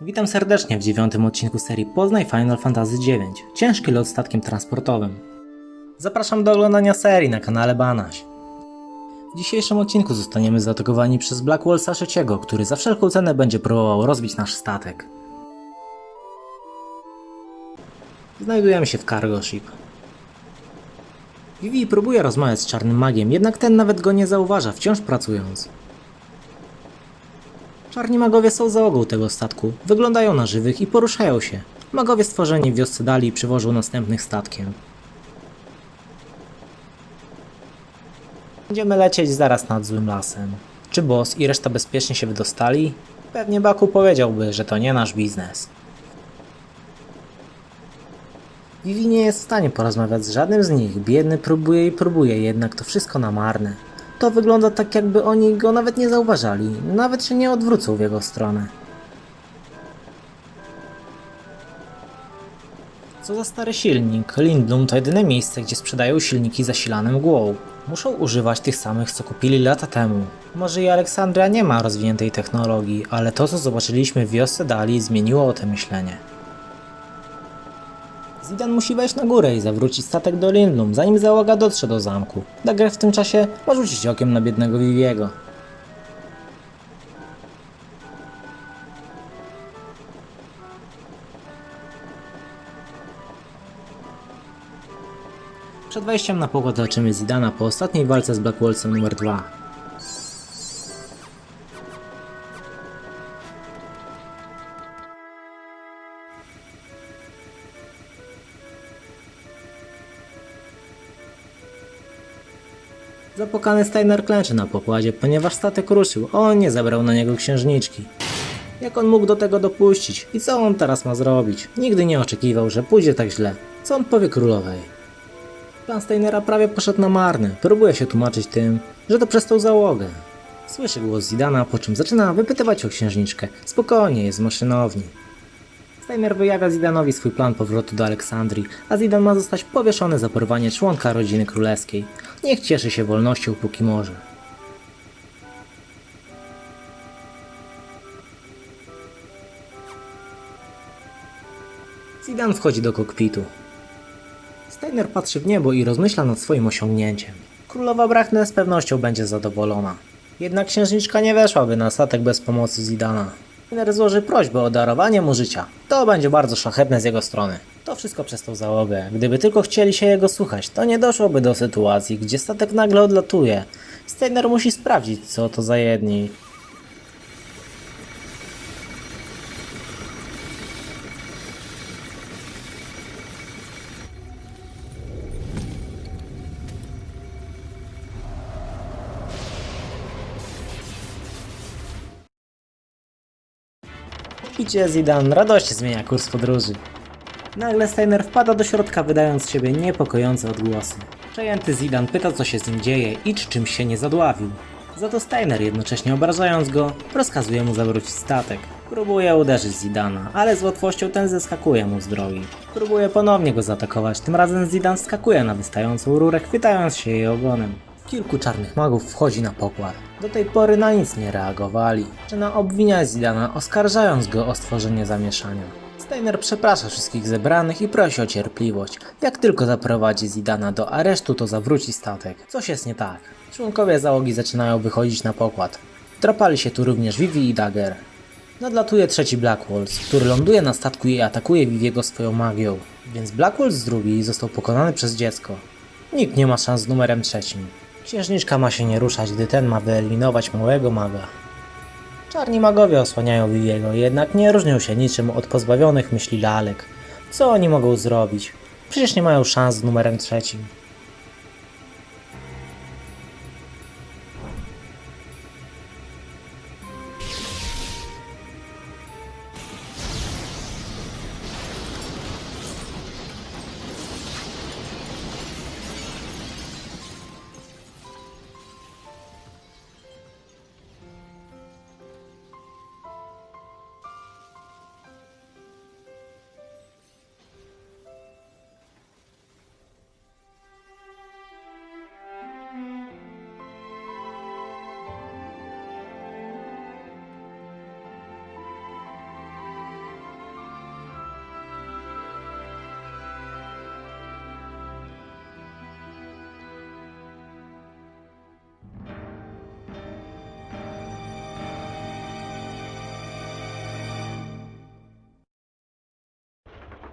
Witam serdecznie w dziewiątym odcinku serii Poznaj Final Fantasy IX. Ciężki lot statkiem transportowym. Zapraszam do oglądania serii na kanale Banaś. W dzisiejszym odcinku zostaniemy zaatakowani przez Black Wallsa III, który za wszelką cenę będzie próbował rozbić nasz statek. Znajdujemy się w cargo ship. Vivi próbuje rozmawiać z czarnym magiem, jednak ten nawet go nie zauważa, wciąż pracując. Czarni magowie są załogą tego statku, wyglądają na żywych i poruszają się. Magowie stworzeni w wiosce Dali przywożą następnych statkiem. Będziemy lecieć zaraz nad złym lasem. Czy boss i reszta bezpiecznie się wydostali? Pewnie Baku powiedziałby, że to nie nasz biznes. Vivi nie jest w stanie porozmawiać z żadnym z nich. Biedny próbuje i próbuje, jednak to wszystko na marne. To wygląda tak, jakby oni go nawet nie zauważali, nawet się nie odwrócą w jego stronę. Co za stary silnik? Lindblum to jedyne miejsce, gdzie sprzedają silniki zasilane mgłą. Muszą używać tych samych, co kupili lata temu. Może i Aleksandria nie ma rozwiniętej technologii, ale to, co zobaczyliśmy w wiosce Dali, zmieniło te myślenie. Zidane musi wejść na górę i zawrócić statek do Lindlum, zanim załoga dotrze do zamku. Dagger w tym czasie ma rzucić okiem na biednego Viviego. Przed wejściem na pokład leczymy Zidana po ostatniej walce z Black Wallsem numer 2. Zapokany Steiner klęczy na pokładzie, ponieważ statek ruszył, a on nie zabrał na niego księżniczki. Jak on mógł do tego dopuścić? I co on teraz ma zrobić? Nigdy nie oczekiwał, że pójdzie tak źle. Co on powie królowej? Plan Steinera prawie poszedł na marny. Próbuje się tłumaczyć tym, że to przez tą załogę. Słyszy głos Zidana, po czym zaczyna wypytywać o księżniczkę. Spokojnie, jest z maszynowni. Steiner wyjawia Zidanowi swój plan powrotu do Aleksandrii, a Zidan ma zostać powieszony za porwanie członka rodziny królewskiej. Niech cieszy się wolnością póki może. Zidane wchodzi do kokpitu. Steiner patrzy w niebo i rozmyśla nad swoim osiągnięciem. Królowa Brachne z pewnością będzie zadowolona. Jednak księżniczka nie weszłaby na statek bez pomocy Zidana. Steiner złoży prośbę o darowanie mu życia. To będzie bardzo szlachetne z jego strony. To wszystko przez tą załogę. Gdyby tylko chcieli się jego słuchać, to nie doszłoby do sytuacji, gdzie statek nagle odlatuje. Steiner musi sprawdzić, co to za jedni. Idzie Zidane, radośnie zmienia kurs podróży. Nagle Steiner wpada do środka, wydając z siebie niepokojące odgłosy. Przejęty Zidan pyta, co się z nim dzieje i czy czymś się nie zadławił. Za to Steiner, jednocześnie obrażając go, rozkazuje mu zawrócić statek. Próbuje uderzyć Zidana, ale z łatwością ten zeskakuje mu z drogi. Próbuje ponownie go zaatakować, tym razem Zidan skakuje na wystającą rurę, chwytając się jej ogonem. Kilku czarnych magów wchodzi na pokład. Do tej pory na nic nie reagowali. Zaczyna obwiniać Zidana, oskarżając go o stworzenie zamieszania. Steiner przeprasza wszystkich zebranych i prosi o cierpliwość. Jak tylko zaprowadzi Zidana do aresztu, to zawróci statek. Coś jest nie tak. Członkowie załogi zaczynają wychodzić na pokład. Tropali się tu również Vivi i Dagger. Nadlatuje trzeci Black Walls, który ląduje na statku i atakuje Viviego swoją magią. Więc Black Walls drugi został pokonany przez dziecko. Nikt nie ma szans z numerem trzecim. Księżniczka ma się nie ruszać, gdy ten ma wyeliminować małego maga. Czarni magowie osłaniają Viviego, jednak nie różnią się niczym od pozbawionych myśli lalek. Co oni mogą zrobić? Przecież nie mają szans z numerem trzecim.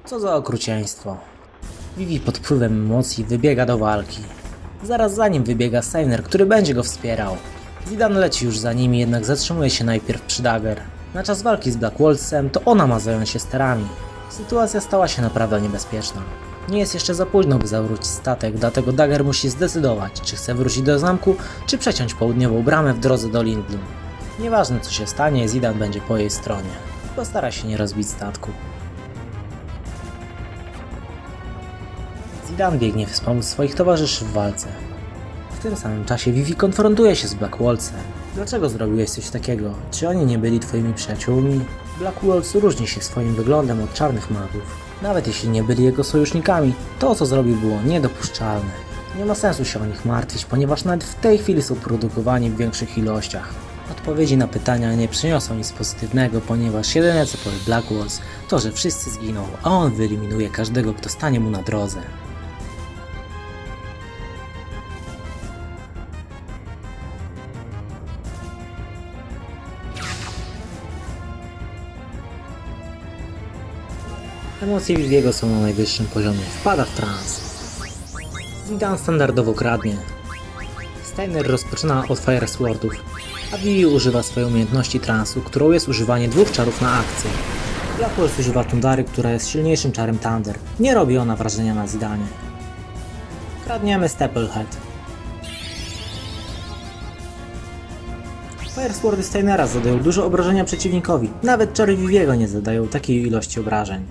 Co za okrucieństwo. Vivi pod wpływem emocji wybiega do walki. Zaraz za nim wybiega Steiner, który będzie go wspierał. Zidane leci już za nimi, jednak zatrzymuje się najpierw przy Dagger. Na czas walki z Black Wolfsem to ona ma zająć się sterami. Sytuacja stała się naprawdę niebezpieczna. Nie jest jeszcze za późno, by zawrócić statek, dlatego Dagger musi zdecydować, czy chce wrócić do zamku, czy przeciąć południową bramę w drodze do Lindblum. Nieważne co się stanie, Zidan będzie po jej stronie. Postara się nie rozbić statku. Zidane biegnie wspomóc swoich towarzyszy w walce. W tym samym czasie Vivi konfrontuje się z Black Waltzem. Dlaczego zrobiłeś coś takiego? Czy oni nie byli twoimi przyjaciółmi? Black Waltz różni się swoim wyglądem od czarnych magów. Nawet jeśli nie byli jego sojusznikami, to co zrobił było niedopuszczalne. Nie ma sensu się o nich martwić, ponieważ nawet w tej chwili są produkowani w większych ilościach. Odpowiedzi na pytania nie przyniosą nic pozytywnego, ponieważ jedyne co powie Black Waltz to, że wszyscy zginą, a on wyeliminuje każdego, kto stanie mu na drodze. Emocje Viviego są na najwyższym poziomie. Wpada w trans. Zidane standardowo kradnie. Steiner rozpoczyna od Fire Swordów, a Vivi używa swojej umiejętności transu, którą jest używanie dwóch czarów na akcję. Black Wolf używa Tundary, która jest silniejszym czarem Thunder. Nie robi ona wrażenia na Zidanie. Kradniemy Staplehead. Fire Swordy Steinera zadają dużo obrażenia przeciwnikowi. Nawet czary Viviego nie zadają takiej ilości obrażeń.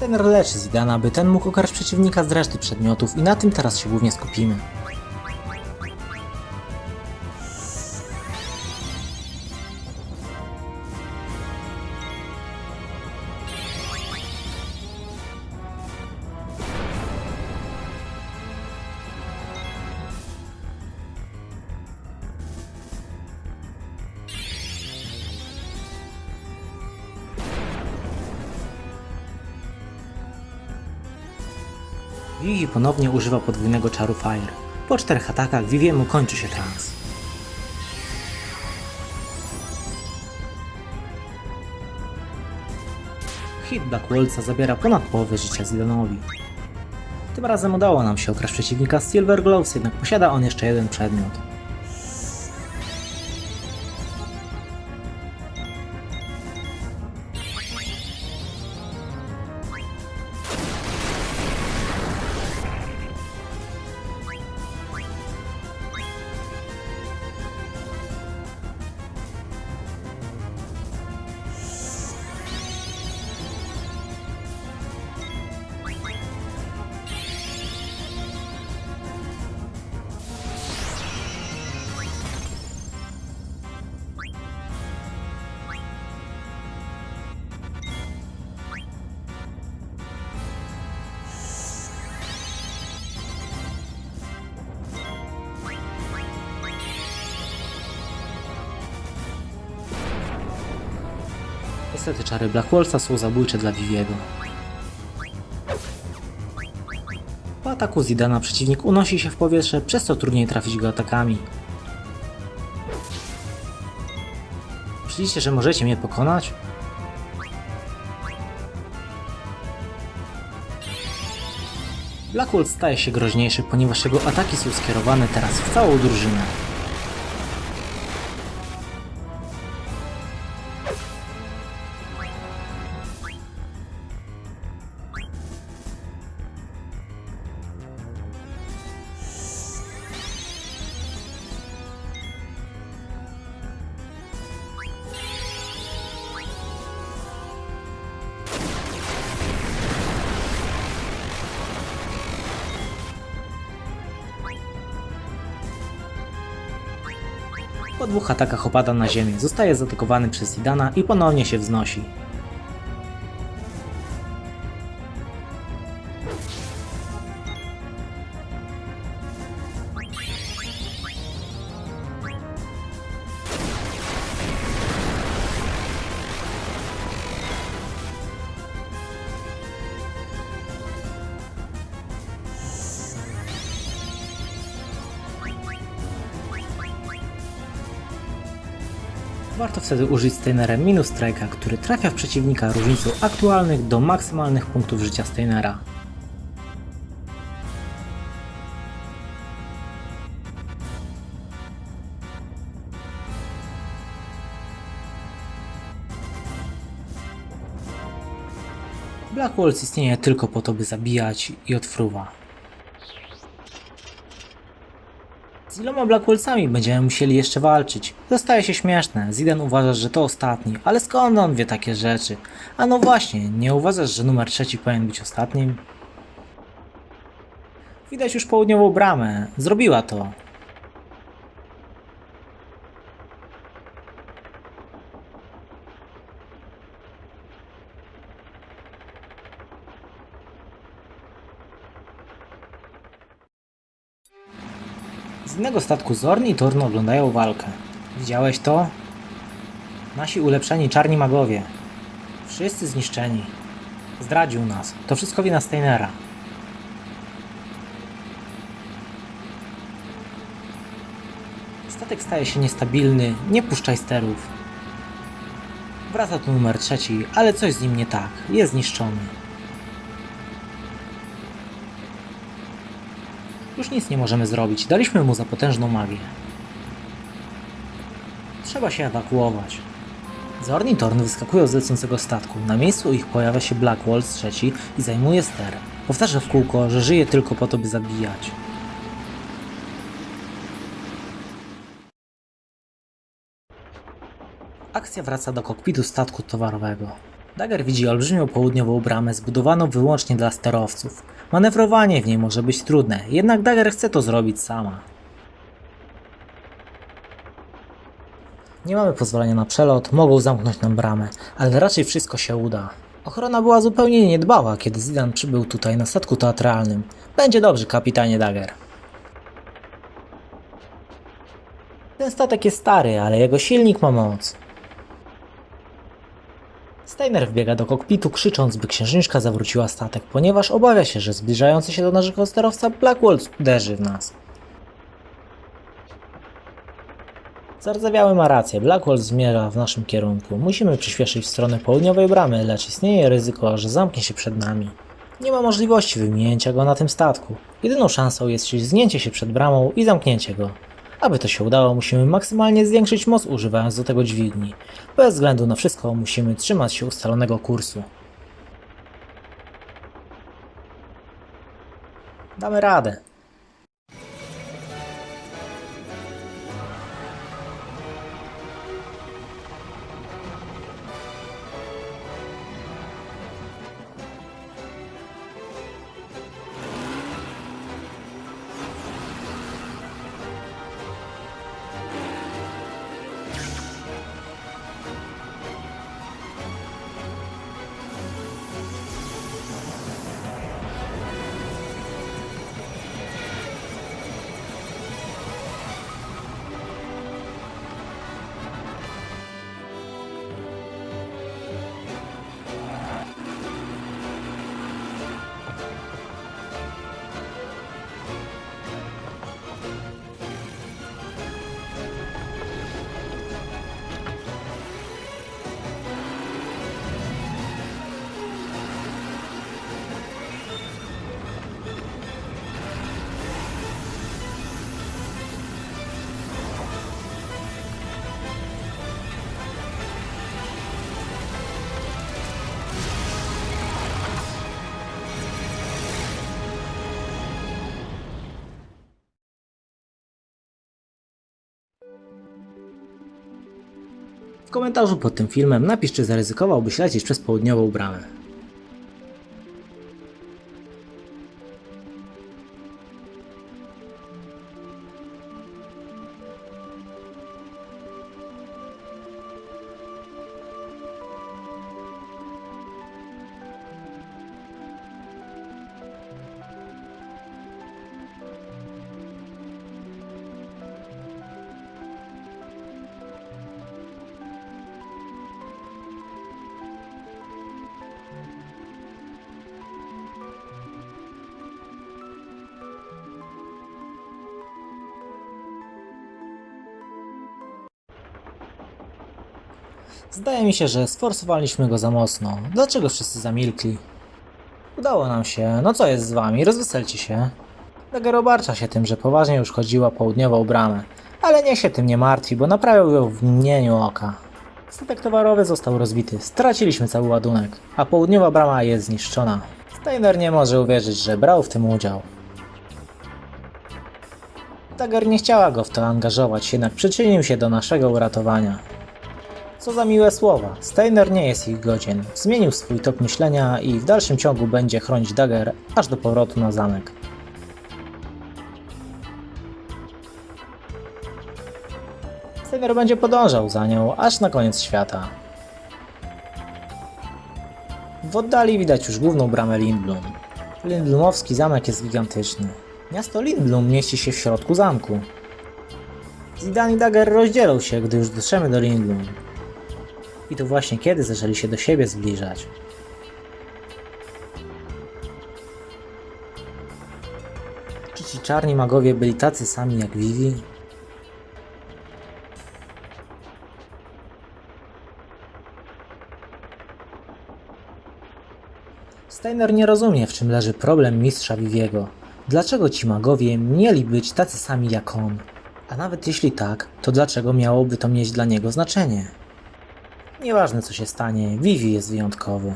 Steiner leczy Zidana, by ten mógł ukarać przeciwnika z reszty przedmiotów i na tym teraz się głównie skupimy. Vivi ponownie używa podwójnego czaru Fire. Po czterech atakach Viviemu kończy się trans. Hit Black Wolca zabiera ponad połowę życia Zidanowi. Tym razem udało nam się okraść przeciwnika Silver Gloves, jednak posiada on jeszcze jeden przedmiot. Niestety czary Black Wolca są zabójcze dla Viviego. Po ataku Zidana przeciwnik unosi się w powietrze, przez co trudniej trafić go atakami. Myślicie, że możecie mnie pokonać? Black Wolf staje się groźniejszy, ponieważ jego ataki są skierowane teraz w całą drużynę. Po dwóch atakach opada na ziemię, zostaje zaatakowany przez Zidana i ponownie się wznosi. Warto wtedy użyć Steinerem minus strajka, który trafia w przeciwnika różnicą aktualnych do maksymalnych punktów życia Steinera. Black Waltz istnieje tylko po to, by zabijać i odfruwa. Z iloma Black Waltzami będziemy musieli jeszcze walczyć. To staje się śmieszne. Zidane uważasz, że to ostatni, ale skąd on wie takie rzeczy? A no właśnie, nie uważasz, że numer trzeci powinien być ostatnim? Widać już południową bramę. Zrobiła to. Z innego statku Zorni i Torno oglądają walkę. Widziałeś to? Nasi ulepszeni czarni magowie. Wszyscy zniszczeni. Zdradził nas. To wszystko wina Steinera. Statek staje się niestabilny. Nie puszczaj sterów. Wraca tu numer trzeci, ale coś z nim nie tak. Jest zniszczony. Już nic nie możemy zrobić. Daliśmy mu za potężną magię. Trzeba się ewakuować. Zorn i Torn wyskakują z lecącego statku. Na miejscu ich pojawia się Black Waltz III i zajmuje ster. Powtarza w kółko, że żyje tylko po to, by zabijać. Akcja wraca do kokpitu statku towarowego. Dagger widzi olbrzymią południową bramę zbudowaną wyłącznie dla sterowców. Manewrowanie w niej może być trudne, jednak Dagger chce to zrobić sama. Nie mamy pozwolenia na przelot, mogą zamknąć nam bramę, ale raczej wszystko się uda. Ochrona była zupełnie niedbała, kiedy Zidane przybył tutaj na statku teatralnym. Będzie dobrze, kapitanie Dagger. Ten statek jest stary, ale jego silnik ma moc. Steiner wbiega do kokpitu krzycząc, by księżniczka zawróciła statek, ponieważ obawia się, że zbliżający się do naszego sterowca Black Waltz uderzy w nas. Zardzewiały ma rację, Black Waltz zmierza w naszym kierunku. Musimy przyspieszyć w stronę południowej bramy, lecz istnieje ryzyko, że zamknie się przed nami. Nie ma możliwości wyminięcia go na tym statku. Jedyną szansą jest znięcie się przed bramą i zamknięcie go. Aby to się udało, musimy maksymalnie zwiększyć moc używając do tego dźwigni. Bez względu na wszystko musimy trzymać się ustalonego kursu. Damy radę. W komentarzu pod tym filmem napisz, czy zaryzykowałbyś lecieć przez południową bramę. Zdaje mi się, że sforsowaliśmy go za mocno. Dlaczego wszyscy zamilkli? Udało nam się. No co jest z wami? Rozweselcie się. Dagger obarcza się tym, że poważnie już chodziła południową bramę. Ale niech się tym nie martwi, bo naprawiał ją w mgnieniu oka. Statek towarowy został rozbity. Straciliśmy cały ładunek, a południowa brama jest zniszczona. Steiner nie może uwierzyć, że brał w tym udział. Dagger nie chciała go w to angażować, jednak przyczynił się do naszego uratowania. Co za miłe słowa. Steiner nie jest ich godzien. Zmienił swój tok myślenia i w dalszym ciągu będzie chronić Dagger aż do powrotu na zamek. Steiner będzie podążał za nią aż na koniec świata. W oddali widać już główną bramę Lindblum. Lindblumowski zamek jest gigantyczny. Miasto Lindblum mieści się w środku zamku. Zidane i Dagger rozdzielą się, gdy już dotrzemy do Lindblum. I to właśnie kiedy zaczęli się do siebie zbliżać. Czy ci czarni magowie byli tacy sami jak Vivi? Steiner nie rozumie, w czym leży problem mistrza Viviego. Dlaczego ci magowie mieli być tacy sami jak on? A nawet jeśli tak, to dlaczego miałoby to mieć dla niego znaczenie? Nieważne co się stanie, Vivi jest wyjątkowy.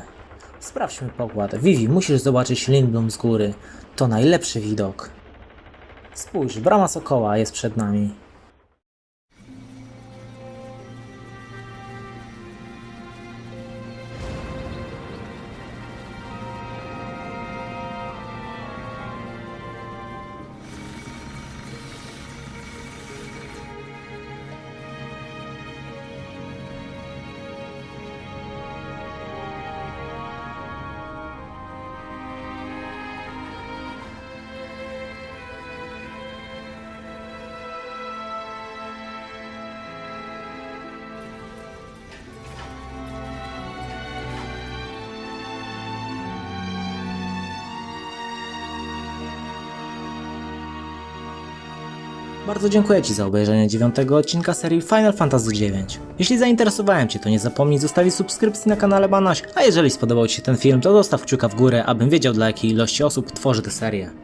Sprawdźmy pokład. Vivi, musisz zobaczyć Lindblum z góry. To najlepszy widok. Spójrz, brama Sokoła jest przed nami. Bardzo dziękuję Ci za obejrzenie dziewiątego odcinka serii Final Fantasy IX. Jeśli zainteresowałem Cię, to nie zapomnij zostawić subskrypcji na kanale Banaś, a jeżeli spodobał Ci się ten film, to zostaw kciuka w górę, abym wiedział dla jakiej ilości osób tworzy tę serię.